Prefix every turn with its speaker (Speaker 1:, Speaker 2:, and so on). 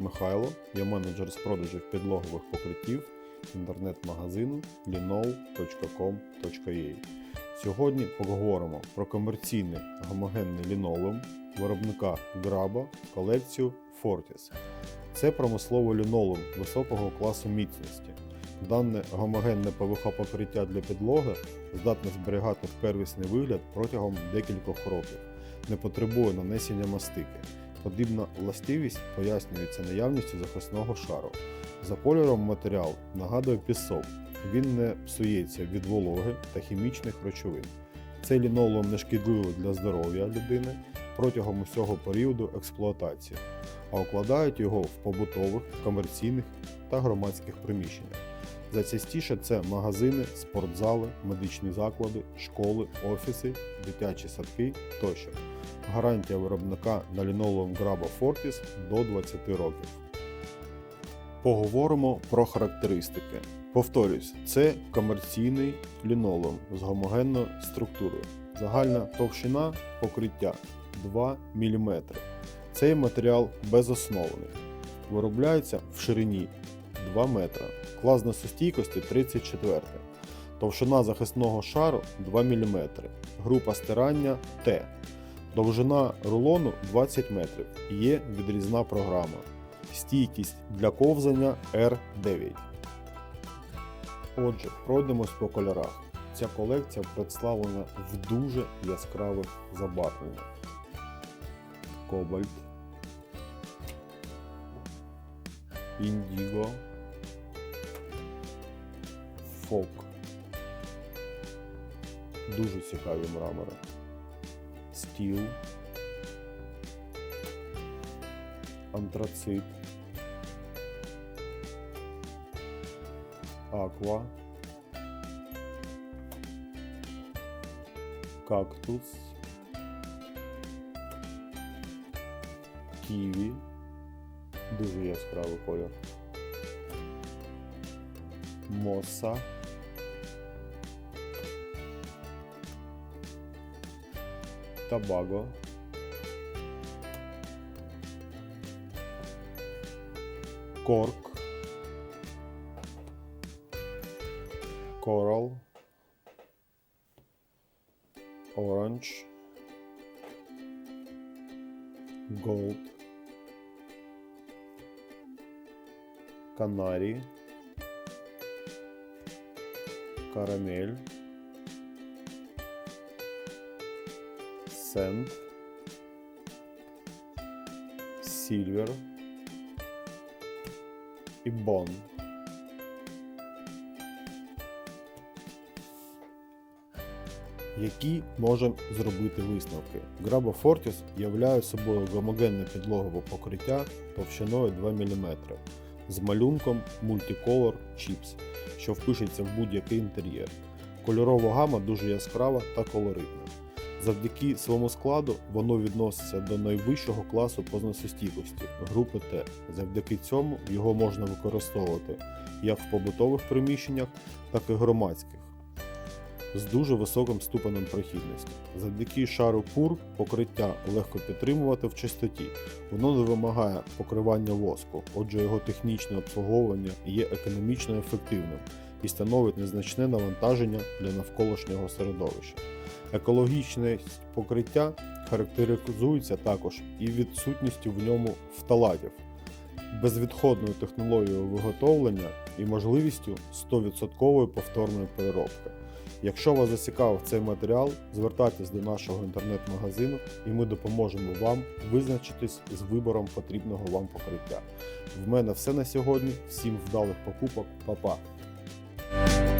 Speaker 1: Михайло, я менеджер з продажів підлогових покриттів інтернет-магазину linol.com.ua. Сьогодні поговоримо про комерційний гомогенний лінолеум виробника Graba колекцію Fortis. Це промисловий лінолеум високого класу міцності. Дане гомогенне ПВХ покриття для підлоги здатне зберігати первісний вигляд протягом декількох років, не потребує нанесення мастики. Подібна властивість пояснюється наявністю захисного шару. За кольором матеріал нагадує пісок. Він не псується від вологи та хімічних речовин. Цей лінолеум не шкідливий для здоров'я людини протягом усього періоду експлуатації, а укладають його в побутових, комерційних та громадських приміщеннях. Найчастіше це магазини, спортзали, медичні заклади, школи, офіси, дитячі садки тощо. Гарантія виробника на лінолеум Graba Fortis до 20 років. Поговоримо про характеристики. Повторюсь, це комерційний лінолеум з гомогенною структурою. Загальна товщина покриття 2 мм. Цей матеріал безосновний. Виробляється в ширині 2 метра. Клас несостійкості 34. Товщина захисного шару 2 мм. Група стирання Т. Довжина рулону 20 метрів. Є відрізна програма. Стійкість для ковзання R9. Отже, пройдемось по кольорах. Ця колекція представлена в дуже яскравих забарвленнях. Кобальт, індіго, фок. Дуже цікаві мрамори. Стіл, антрацит, аква, кактус, ківі, дуже яскравий колір, моса, табаго, корк, coral, orange, gold, канарі, карамель, сенд, сільвер і бон. Які можемо зробити висновки? Grabo Fortis являє собою гомогенне підлогове покриття товщиною 2 мм з малюнком Multicolor Chips, що впишеться в будь-який інтер'єр. Кольорова гама дуже яскрава та колоритна. Завдяки своєму складу воно відноситься до найвищого класу позносостійкості групи Т. Завдяки цьому його можна використовувати як в побутових приміщеннях, так і громадських з дуже високим ступенем прохідності. Завдяки шару пур покриття легко підтримувати в чистоті. Воно не вимагає покривання воску, отже його технічне обслуговування є економічно ефективним і становить незначне навантаження для навколишнього середовища. Екологічність покриття характеризується також і відсутністю в ньому фталатів, безвідходною технологією виготовлення і можливістю 100% повторної переробки. Якщо вас зацікавив цей матеріал, звертайтесь до нашого інтернет-магазину і ми допоможемо вам визначитись з вибором потрібного вам покриття. В мене все на сьогодні. Всім вдалих покупок, Па-па! Bye.